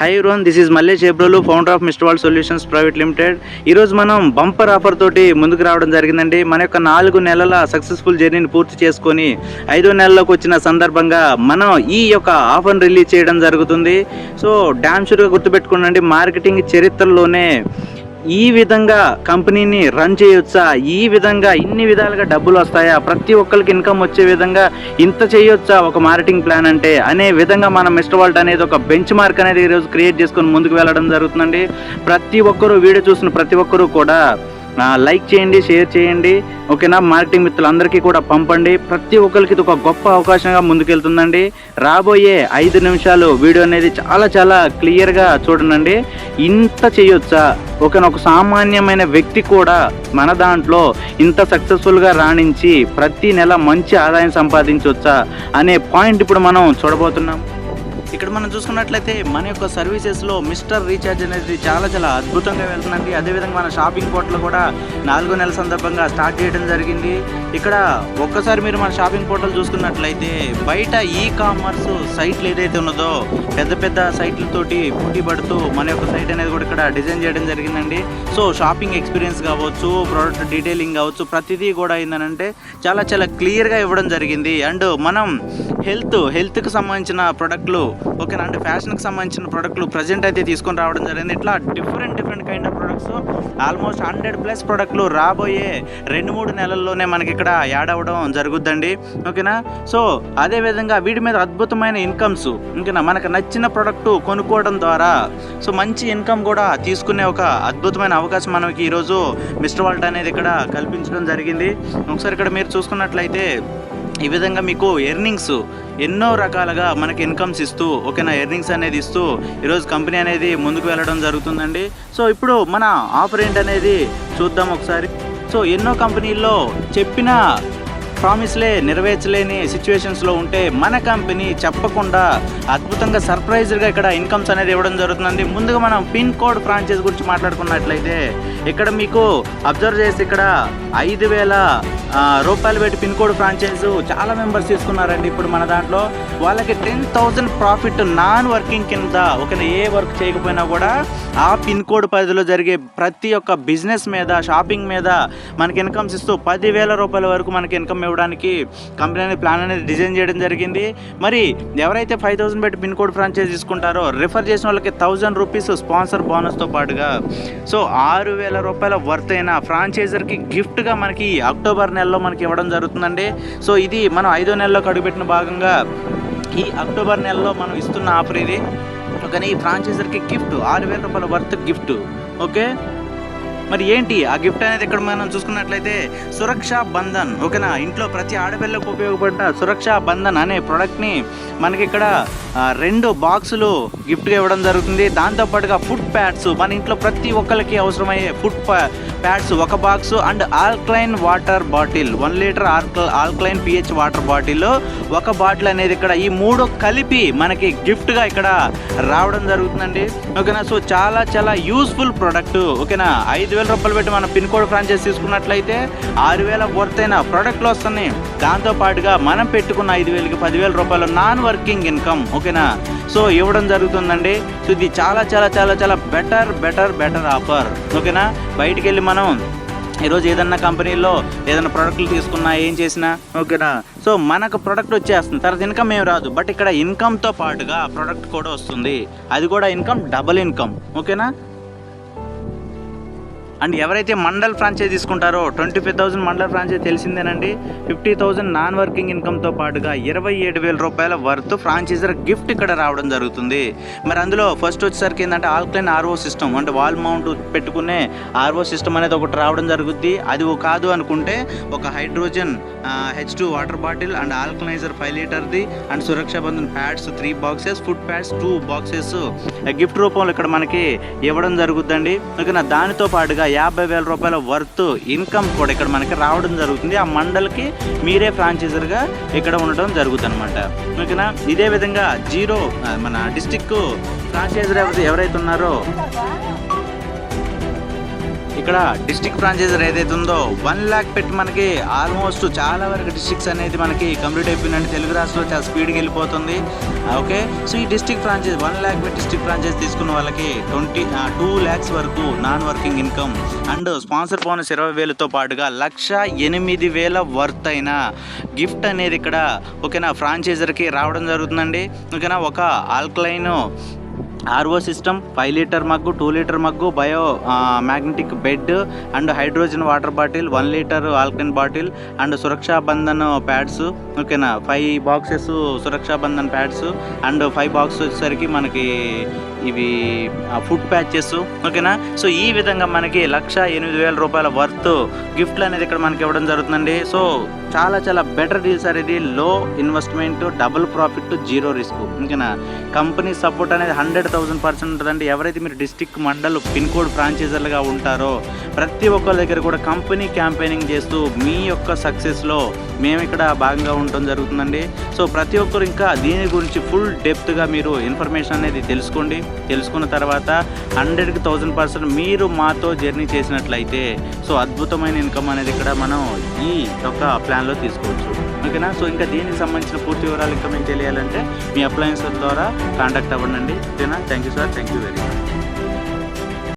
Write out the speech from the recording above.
Hi Ron this is Mallesh Yebrolu founder of mister wall solutions private limited ఈరోజు మనం bumper offer తోటి ముందుకు రావడం జరిగిందండి. మన యొక్క నాలుగు నెలల సక్సెస్ఫుల్ జర్నీని పూర్తి చేసుకొని ఐదో నెలలోకి వచ్చిన సందర్భంగా మనం ఈ యొక్క ఆఫర్ని రిలీజ్ చేయడం జరుగుతుంది. సో డామ్ షూర్గా గుర్తుపెట్టుకోండి మార్కెటింగ్ చరిత్రలోనే ఈ విధంగా కంపెనీని రన్ చేయొచ్చా? ఈ విధంగా ఇన్ని విధాలుగా డబ్బులు వస్తాయా? ప్రతి ఒక్కరికి ఇన్కమ్ వచ్చే విధంగా ఇంత చేయొచ్చా? ఒక మార్కెటింగ్ ప్లాన్ అంటే అనే విధంగా మనం మిస్టర్ వాల్ట్ అనేది ఒక బెంచ్ మార్క్ అనేది ఈరోజు క్రియేట్ చేసుకొని ముందుకు వెళ్ళడం జరుగుతుందండి. ప్రతి ఒక్కరూ వీడియో చూసిన ప్రతి ఒక్కరూ కూడా లైక్ చేయండి షేర్ చేయండి. ఓకేనా? మార్కెటింగ్ మిత్రులందరికీ కూడా పంపండి. ప్రతి ఒక్కరికి ఇది ఒక గొప్ప అవకాశంగా ముందుకెళ్తుందండి. రాబోయే ఐదు నిమిషాలు వీడియో అనేది చాలా చాలా క్లియర్గా చూడండి. ఇంత చేయొచ్చా? ఓకేనా? ఒక సామాన్యమైన వ్యక్తి కూడా మన దాంట్లో ఇంత సక్సెస్ఫుల్గా రాణించి ప్రతి నెల మంచి ఆదాయం సంపాదించవచ్చా అనే పాయింట్ ఇప్పుడు మనం చూడబోతున్నాం. ఇక్కడ మనం చూసుకున్నట్లయితే మన యొక్క సర్వీసెస్లో మిస్టర్ రీఛార్జ్ అనేది చాలా చాలా అద్భుతంగా వెళ్తుందండి అదేవిధంగా మన షాపింగ్ పోర్టల్ కూడా నాలుగో నెల సందర్భంగా స్టార్ట్ చేయడం జరిగింది. ఇక్కడ ఒక్కసారి మీరు మన షాపింగ్ పోర్టల్ చూసుకున్నట్లయితే బయట ఈ కామర్స్ సైట్లు ఏదైతే ఉన్నదో పెద్ద పెద్ద సైట్లతోటి పోటీ పడుతూ మన యొక్క సైట్ అనేది కూడా ఇక్కడ డిజైన్ చేయడం జరిగిందండి. సో షాపింగ్ ఎక్స్పీరియన్స్ కావచ్చు ప్రోడక్ట్ డీటెయిలింగ్ కావచ్చు ప్రతిదీ కూడా ఏంటంటే చాలా చాలా క్లియర్గా ఇవ్వడం జరిగింది. అండ్ మనం హెల్త్ హెల్త్కి సంబంధించిన ప్రోడక్ట్లు ఓకేనా? అంటే ఫ్యాషన్కి సంబంధించిన ప్రొడక్ట్లు ప్రజెంట్ అయితే తీసుకొని రావడం జరిగింది. ఇట్లా different different kind of products almost hundred plus ప్రొడక్ట్లు రాబోయే రెండు మూడు నెలల్లోనే మనకి ఇక్కడ యాడ్ అవ్వడం జరుగుద్దండి. ఓకేనా? సో అదే విధంగా వీటి మీద అద్భుతమైన ఇన్కమ్స్ ఓకేనా? మనకు నచ్చిన ప్రోడక్ట్ కొనుక్కోవడం ద్వారా సో మంచి ఇన్కమ్ కూడా తీసుకునే ఒక అద్భుతమైన అవకాశం మనకి ఈరోజు మిస్టర్ వాల్ట్ అనేది ఇక్కడ కల్పించడం జరిగింది. ఒకసారి ఇక్కడ మీరు చూసుకున్నట్లయితే ఈ విధంగా మీకు ఎర్నింగ్స్ ఎన్నో రకాలుగా మనకి ఇన్కమ్స్ ఇస్తూ ఓకేనా ఎర్నింగ్స్ అనేది ఇస్తూ ఈరోజు కంపెనీ అనేది ముందుకు వెళ్ళడం జరుగుతుందండి. సో ఇప్పుడు మన ఆఫర్ ఏంటనేది చూద్దాం ఒకసారి. సో ఎన్నో కంపెనీల్లో చెప్పిన ప్రామిస్లే నెరవేర్చలేని సిచ్యువేషన్స్లో ఉంటే మన కంపెనీ చెప్పకుండా అద్భుతంగా సర్ప్రైజ్గా ఇక్కడ ఇన్కమ్స్ అనేది ఇవ్వడం జరుగుతుందండి. ముందుగా మనం పిన్ కోడ్ ఫ్రాంచైజ్ గురించి మాట్లాడుకున్నట్లయితే ఇక్కడ మీకు అబ్జర్వ్ చేసి ఇక్కడ ఐదు వేల రూపాయలు పెట్టి పిన్ కోడ్ ఫ్రాంచైజ్ చాలా మెంబర్స్ తీసుకున్నారండి ఇప్పుడు మన దాంట్లో. వాళ్ళకి ten thousand profit non working కింద ఒకవేళ ఏ వర్క్ చేయకపోయినా కూడా ఆ పిన్ కోడ్ పరిధిలో జరిగే ప్రతి ఒక్క బిజినెస్ మీద షాపింగ్ మీద మనకి ఇన్కమ్స్ ఇస్తూ పదివేల రూపాయల వరకు మనకి ఇన్కమ్ ఇవ్వడానికి కంపెనీ అనేది ప్లాన్ అనేది డిజైన్ చేయడం జరిగింది. మరి ఎవరైతే ఫైవ్ థౌసండ్ పెట్టి పిన్ కోడ్ ఫ్రాంచైజ్ తీసుకుంటారో రిఫర్ చేసిన వాళ్ళకి థౌజండ్ రూపీస్ స్పాన్సర్ బోనస్తో పాటుగా. సో ఆరు వేల రూపాయల వర్త్ అయిన ఫ్రాంచైజర్కి గిఫ్ట్గా మనకి అక్టోబర్ నెలలో మనకి ఇవ్వడం జరుగుతుందండి. సో ఇది మనం ఐదో నెలలో కడుగుపెట్టిన భాగంగా ఈ అక్టోబర్ నెలలో మనం ఇస్తున్న ఆఫర్ ఇది. కానీ ఈ ఫ్రాంచైజర్కి గిఫ్ట్ ఆరు వేల రూపాయల వర్త్ గిఫ్ట్ ఓకే మరి ఏంటి? ఆ గిఫ్ట్ అనేది ఇక్కడ మనం చూసుకున్నట్లయితే సురక్ష బంధన్ ఓకేనా? ఇంట్లో ప్రతి ఆడపిల్లకు ఉపయోగపడ్డ సురక్ష బంధన్ అనే ప్రోడక్ట్ని మనకి ఇక్కడ రెండు బాక్సులు గిఫ్ట్గా ఇవ్వడం జరుగుతుంది. దాంతోపాటుగా ఫుడ్ ప్యాడ్స్ మన ఇంట్లో ప్రతి ఒక్కరికి అవసరమయ్యే ఫుడ్ ప్యా ప్యాడ్స్ ఒక box and alkaline water bottle. One litre alkyl alkaline pH water bottle ఒక బాటిల్ అనేది ఇక్కడ ఈ మూడు కలిపి మనకి గిఫ్ట్గా ఇక్కడ రావడం జరుగుతుందండి. ఓకేనా? సో చాలా చాలా యూస్ఫుల్ ప్రోడక్ట్. ఓకేనా? ఐదు వేల రూపాయలు పెట్టి మనం పిన్ కోడ్ ఫ్రాంచైజ్ తీసుకున్నట్లయితే ఆరు వేల వర్త్ అయిన ప్రోడక్ట్లు వస్తున్నాయి. దాంతో పాటుగా మనం పెట్టుకున్న ఐదు వేలకి పదివేల రూపాయలు నాన్ వర్కింగ్ ఇన్కమ్. ఓకేనా? సో ఇవ్వడం జరుగుతుందండి. సో ఇది చాలా చాలా చాలా చాలా బెటర్ బెటర్ బెటర్ ఆఫర్ ఓకేనా బయటికి వెళ్ళి మనం ఈరోజు ఏదన్నా కంపెనీలో ఏదైనా ప్రోడక్ట్లు తీసుకున్నా ఏం చేసినా ఓకేనా సో మనకు ప్రోడక్ట్ వచ్చేస్తుంది. తర్వాత ఇన్కమ్ ఏం రాదు. బట్ ఇక్కడ ఇన్కమ్తో పాటుగా ప్రోడక్ట్ కూడా వస్తుంది. అది కూడా ఇన్కమ్ డబుల్ ఇన్కమ్ ఓకేనా అండ్ ఎవరైతే మండల్ ఫ్రాంచైజ్ తీసుకుంటారో twenty five thousand Mandal franchise తెలిసిందేనండి. Fifty thousand non working ఇన్కమ్తో పాటుగా ఇరవై ఏడు వేల రూపాయల వర్త్ ఫ్రాంచైజర్ గిఫ్ట్ ఇక్కడ రావడం జరుగుతుంది. మరి అందులో ఫస్ట్ వచ్చేసరికి ఏంటంటే ఆల్క్లైన్ ఆర్ఓ సిస్టమ్ అంటే వాల్ మౌంట్ పెట్టుకునే ఆర్ఓ సిస్టమ్ అనేది ఒకటి రావడం జరుగుద్ది. అది కాదు అనుకుంటే ఒక hydrogen H two water bottle and alkalizer five లీటర్ది and Suraksha Bandhan pads three boxes food pads two boxes gift రూపంలో ఇక్కడ మనకి ఇవ్వడం జరుగుద్దండి. ఇక దానితో పాటుగా యాభై వేల రూపాయల వర్త్ ఇన్కమ్ కూడా ఇక్కడ మనకి రావడం జరుగుతుంది. ఆ మండల్కి మీరే ఫ్రాంచైజర్గా ఇక్కడ ఉండడం జరుగుతుంది అనమాట ఓకేనా? ఇదే విధంగా జీరో మన డిస్టిక్ ఫ్రాంచైజర్ ఎవరైతే ఉన్నారో ఇక్కడ డిస్ట్రిక్ట్ ఫ్రాంచైజర్ ఏదైతే ఉందో వన్ ల్యాక్ పెట్టి మనకి ఆల్మోస్ట్ చాలా వరకు డిస్ట్రిక్ట్స్ అనేది మనకి కంప్లీట్ అయిపోయిందండి తెలుగు రాష్ట్రంలో చాలా స్పీడ్గా వెళ్ళిపోతుంది. ఓకే సో ఈ డిస్ట్రిక్ట్ ఫ్రాంచైజ్ వన్ ల్యాక్ పెట్టి డిస్ట్రిక్ట్ ఫ్రాంచైజ్ తీసుకున్న వాళ్ళకి ట్వంటీ టూ ల్యాక్స్ వరకు non working income and sponsor bonus ఇరవై వేలతో పాటుగా లక్ష ఎనిమిది వేల వర్త్ అయిన గిఫ్ట్ అనేది ఇక్కడ ఓకేనా ఫ్రాంచైజర్కి రావడం జరుగుతుందండి. ఓకేనా ఒక alkaline RO system five litre mug two litre mug bio magnetic bed and hydrogen water bottle one litre ఆల్కన్ bottle and Suraksha Bandhan pads ఓకేనా? Five boxes Suraksha Bandhan pads and five box వచ్చేసరికి మనకి ఇవి food patches ఓకేనా so ఈ విధంగా మనకి లక్ష ఎనిమిది వేల రూపాయల వర్త్ గిఫ్ట్లు అనేది ఇక్కడ మనకి ఇవ్వడం జరుగుతుందండి. సో చాలా చాలా బెటర్ డీల్స్ అనేది low investment double profit zero risk ఓకేనా కంపెనీ సపోర్ట్ అనేది హండ్రెడ్ థౌసండ్ పర్సెంట్ ఉంటుందండి. ఎవరైతే మీరు డిస్టిక్ మండల్ పిన్ కోడ్ ఫ్రాంచైజర్లుగా ఉంటారో ప్రతి ఒక్కరి దగ్గర కూడా కంపెనీ క్యాంపెయినింగ్ చేస్తూ మీ యొక్క సక్సెస్లో మేము ఇక్కడ భాగంగా ఉండటం జరుగుతుందండి. సో ప్రతి ఒక్కరు ఇంకా దీని గురించి ఫుల్ డెప్త్గా మీరు ఇన్ఫర్మేషన్ అనేది తెలుసుకోండి. తెలుసుకున్న తర్వాత హండ్రెడ్కి థౌజండ్ పర్సెంట్ మీరు మాతో జర్నీ చేసినట్లయితే సో అద్భుతమైన ఇన్కమ్ అనేది ఇక్కడ మనం ఈ యొక్క ప్లాన్లో తీసుకోవచ్చు. ఓకేనా? సో ఇంకా దీనికి సంబంధించిన పూర్తి వివరాలు ఇంకా మేము తెలియాలంటే మీ అప్లయన్స్ ద్వారా కాంటాక్ట్ అవ్వండి ఓకేనా? Thank you sir. Thank you very much.